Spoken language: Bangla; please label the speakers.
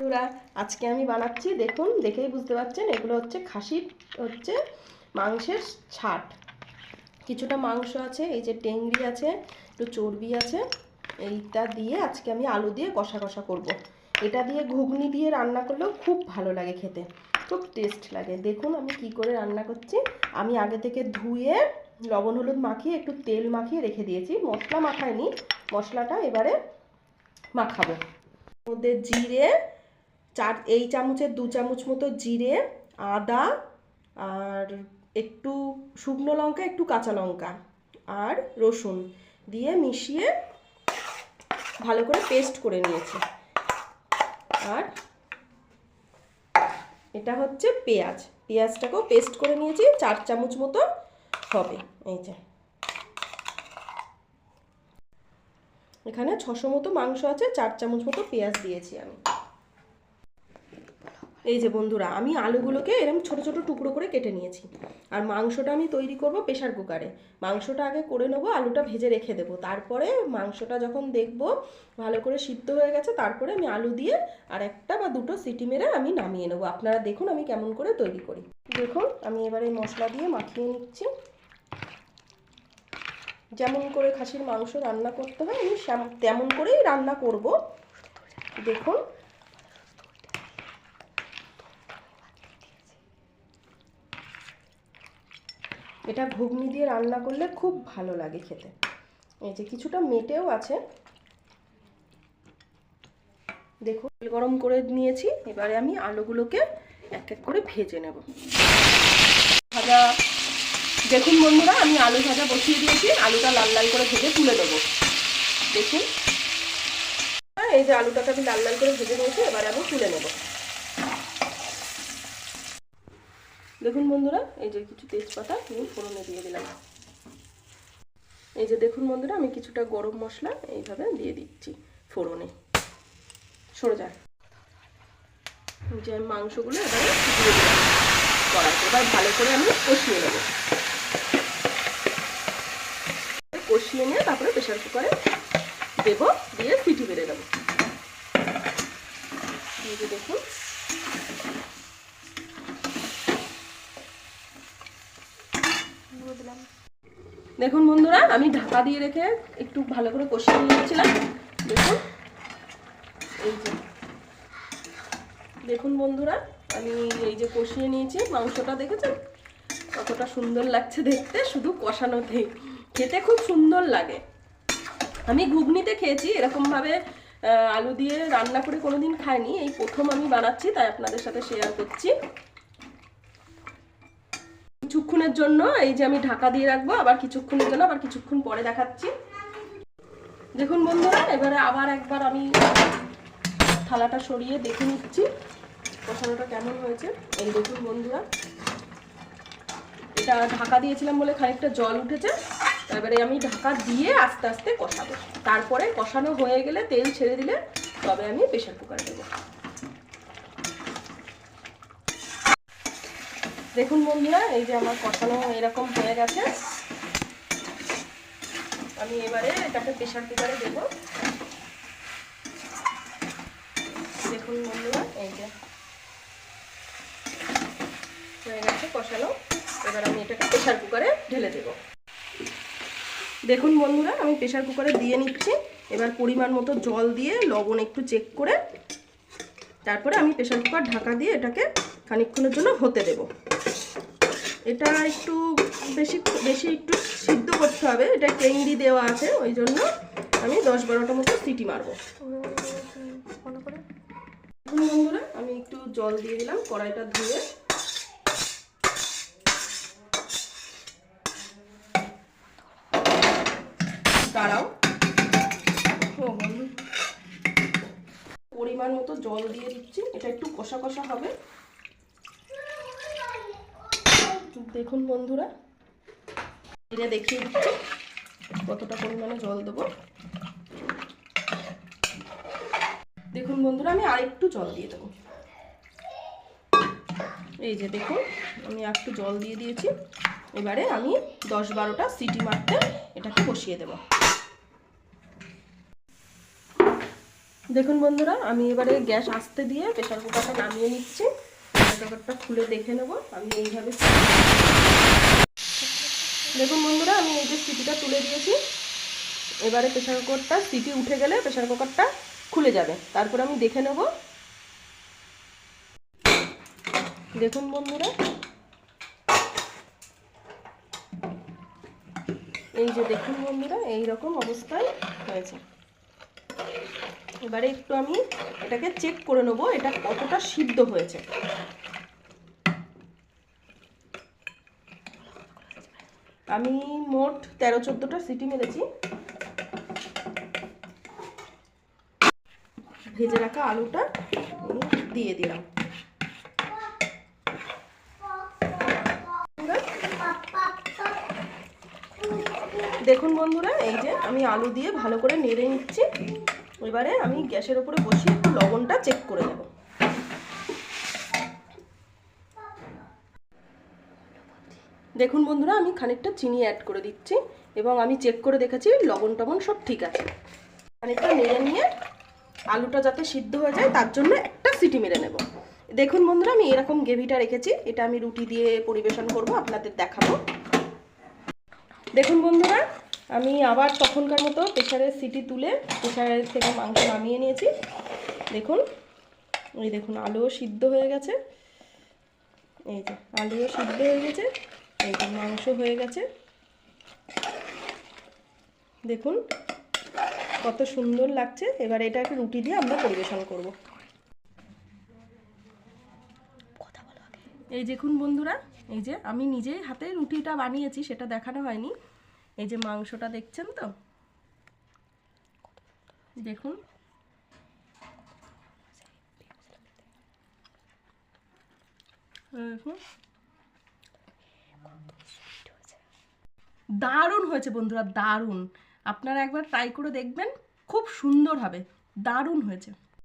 Speaker 1: বন্ধুরা, আজকে আমি বানাচ্ছি, দেখুন, দেখেই বুঝতে পারছেন, এগুলো হচ্ছে খাসির, হচ্ছে মাংসের ছাট। কিছুটা মাংস আছে, এই যে টেংরি আছে, একটু চর্বি আছে, এইটা দিয়ে আজকে আমি আলু দিয়ে কষা কষা করব। এটা দিয়ে ঘুগনি দিয়ে রান্না করলেও খুব ভালো লাগে খেতে, খুব টেস্ট লাগে। দেখুন আমি কি করে রান্না করছি। আমি আগে থেকে ধুয়ে লবণ হলুদ মাখিয়ে, একটু তেল মাখিয়ে রেখে দিয়েছি। মশলা মাখায়নি মশলাটা এবারে মাখাবো। মধ্যে জিরে চার, এই চামচের দু চামচ মতো জিরে, আদা আর একটু শুকনো লঙ্কা, একটু কাঁচা লঙ্কা আর রসুন দিয়ে মিশিয়ে ভালো করে পেস্ট করে নিয়েছি। আর এটা হচ্ছে পেঁয়াজ। পেঁয়াজটাকেও পেস্ট করে নিয়েছি, চার চামচ মতো হবে। এই যে। এখানে ছশো মতো মাংস আছে, চার চামচ মতো পেঁয়াজ দিয়েছি আমি। এই যে বন্ধুরা, আমি আলুগুলোকে এরকম ছোট ছোট টুকরো করে কেটে নিয়েছি। আর মাংসটা আমি তৈরি করব প্রেশার কুকারে। মাংসটা আগে করে নেব, আলুটা ভেজে রেখে দেবো। তারপরে মাংসটা যখন দেখব ভালো করে সিদ্ধ হয়ে গেছে, তারপরে আমি আলু দিয়ে আর একটা বা দুটো সিটি মেরে আমি নামিয়ে নেব। আপনারা দেখুন আমি কেমন করে তৈরি করি। দেখুন, আমি এবারে মশলা দিয়ে মাখিয়ে নিচ্ছি। যেমন করে খাসির মাংস রান্না করতে হয়, আমি তেমন করেই রান্না করব। দেখুন এটা ঘুগনি দিয়ে রান্না করলে খুব ভালো লাগে খেতে। এই যে কিছুটা মেটেও আছে। দেখুন তেল গরম করে নিয়েছি, এবারে আমি আলুগুলোকে এক এক করে ভেজে নেব। ভাজা, দেখুন বন্ধুরা, আমি আলু ভাজা বসিয়ে দিয়েছি, আলুটা লাল লাল করে ভেজে তুলে দেবো দেখুন। এই যে আলুটাকে আমি লাল লাল করে ভেজে নিয়েছি, এবারে আমি তুলে নেব। দেখুন বন্ধুরা, এই যে কিছু তেজপাতা আমি ফোড়নে দিয়ে দিলাম। এই যে দেখুন বন্ধুরা, আমি কিছুটা গরম মশলা এইভাবে দিয়ে দিচ্ছি ফোড়নে। সরে যায় যে আমি মাংসগুলো এবারে দিয়ে দিলাম কড়াইতে। এবার ভালো করে আমি কষিয়ে নেব। কষিয়ে নিয়ে তারপরে প্রেশার কুকারে দেব, দিয়ে সিটি বেড়ে দেবো। দেখুন। দেখুন বন্ধুরা, আমি ঢাকা দিয়ে রেখে একটু ভালো করে কষিয়ে নিয়েছিলাম। দেখুন, এই যে। দেখুন বন্ধুরা, আমি এই যে কষিয়ে নিয়েছি, মাংসটা দেখেছেন? কতটা সুন্দর লাগছে দেখতে, শুধু কষানোতেই। খেতে খুব সুন্দর লাগে। আমি ঘুগনিতে খেয়েছি, এরকমভাবে আলু দিয়ে রান্না করে কোনোদিন খাইনি। এই প্রথম আমি বানাচ্ছি, তাই আপনাদের সাথে শেয়ার করছি। কিছুক্ষণের জন্য, এই যে আমি ঢাকা দিয়ে রাখব, আবার কিছুক্ষণের জন্য, আবার কিছুক্ষণ পরে দেখাচ্ছি। দেখুন বন্ধুরা, এবারে আবার একবার আমি থালাটা সরিয়ে দেখে নিচ্ছি কষানোটা কেমন হয়েছে। এই দেখুন বন্ধুরা, এটা ঢাকা দিয়েছিলাম বলে খানিকটা জল উঠেছে, এবারে আমি ঢাকা দিয়ে আস্তে আস্তে কষাবো। তারপরে কষানো হয়ে গেলে তেল ছেড়ে দিলে তবে আমি প্রেশার কুকারে দেবো। দেখুন বন্ধুরা, এই যে আমার কষানো এরকম হয়ে গেছে। আমি এবারে এটাকে প্রেশার কুকারে দেবো। দেখুন বন্ধুরা, এই যে হয়ে গেছে কষানো। এবার আমি এটাকে প্রেশার কুকারে ঢেলে দেবো। দেখুন বন্ধুরা, আমি প্রেশার কুকারে দিয়ে নিচ্ছি। এবার পরিমাণ মতো জল দিয়ে লবণ একটু চেক করে, তারপরে আমি প্রেশার কুকার ঢাকা দিয়ে এটাকে খানিকক্ষণের জন্য হতে দেব। এটা একটু বেশি বেশি একটু সিদ্ধ করতে হবে। এটা টেংরি দেওয়া আছে, ওই জন্য আমি দশ বারোটা মতো সিটি মারবো। বন্ধুরা, আমি একটু জল দিয়ে দিলাম, কড়াইটা ধুয়ে। দাঁড়াও। পরিমাণ মতো জল দিয়ে দিচ্ছি, এটা একটু কষা কষা হবে। দেখুন বন্ধুরা। এটা দেখিয়ে দিচ্ছি। কতটা পরিমাণে জল দেবো। দেখুন বন্ধুরা, আমি আরেকটু জল দিয়ে দেবো। এই যে দেখুন, আমি একটু জল দিয়ে দিয়েছি। এবারে আমি দশ বারোটা সিটি মারতে এটাকে বসিয়ে দেবো। দেখুন বন্ধুরা, আমি এবারে গ্যাস আসতে দিয়ে প্রেশার কুকারটা নামিয়ে নিচ্ছি। কুকারটা খুলে দেখে নেব। আমি এইভাবে দেখুন বন্ধুরা, আমি এই যে সিটিটা তুলে দিয়েছি। এবারে প্রেশার কুকারটা, সিটি উঠে গেলে প্রেশার কুকারটা খুলে যাবে। তারপর আমি দেখে নেব। দেখুন বন্ধুরা। এই যে দেখুন বন্ধুরা এই রকম অবস্থায় হয়েছে। এবারে একটু আমি এটাকে চেক করে নেব, এটা কতটা সিদ্ধ হয়েছে। আমি মোট তেরো চোদ্দোটা সিটি মেরেছি। ভেজে রাখা আলুটা দিয়ে দিলাম। দেখুন বন্ধুরা, এই যে আমি আলু দিয়ে ভালো করে নেড়ে নিচ্ছি। এবারে আমি গ্যাসের ওপরে বসিয়ে একটু লবণটা চেক করে নেব। দেখুন বন্ধুরা, আমি খানিকটা চিনি অ্যাড করে দিচ্ছি এবং আমি চেক করে দেখেছি, লবণ টবণ সব ঠিক আছে। খানিকটা নেড়ে নিয়ে আলুটা যাতে সিদ্ধ হয়ে যায়, তার জন্য একটা সিটি মেরে নেব। দেখুন বন্ধুরা, আমি এরকম গ্রেভিটা রেখেছি, এটা আমি রুটি দিয়ে পরিবেশন করব, আপনাদের দেখাবো। দেখুন বন্ধুরা, আমি আবার তখনকার মতো প্রেশারের সিটি তুলে প্রেশারের থেকে মাংস নামিয়ে নিয়েছি। দেখুন, এই দেখুন, আলুও সিদ্ধ হয়ে গেছে। এই যে, আলুও সিদ্ধ হয়ে গেছে। এই যে মাংস হয়ে গেছে। দেখুন কত সুন্দর লাগছে। এবার এটাকে রুটি দিয়ে আমরা পরিবেশন করব। এই দেখুন বন্ধুরা এই যে আমি নিজেই হাতে রুটিটা বানিয়েছি সেটা দেখানো হয়নি। এই যে মাংসটা দেখছেন তো? দেখুন। দেখুন। দারুণ হয়েছে বন্ধুরা দারুণ। আপনারা একবার ট্রাই করে দেখবেন খুব সুন্দর হবে দারুণ হয়েছে।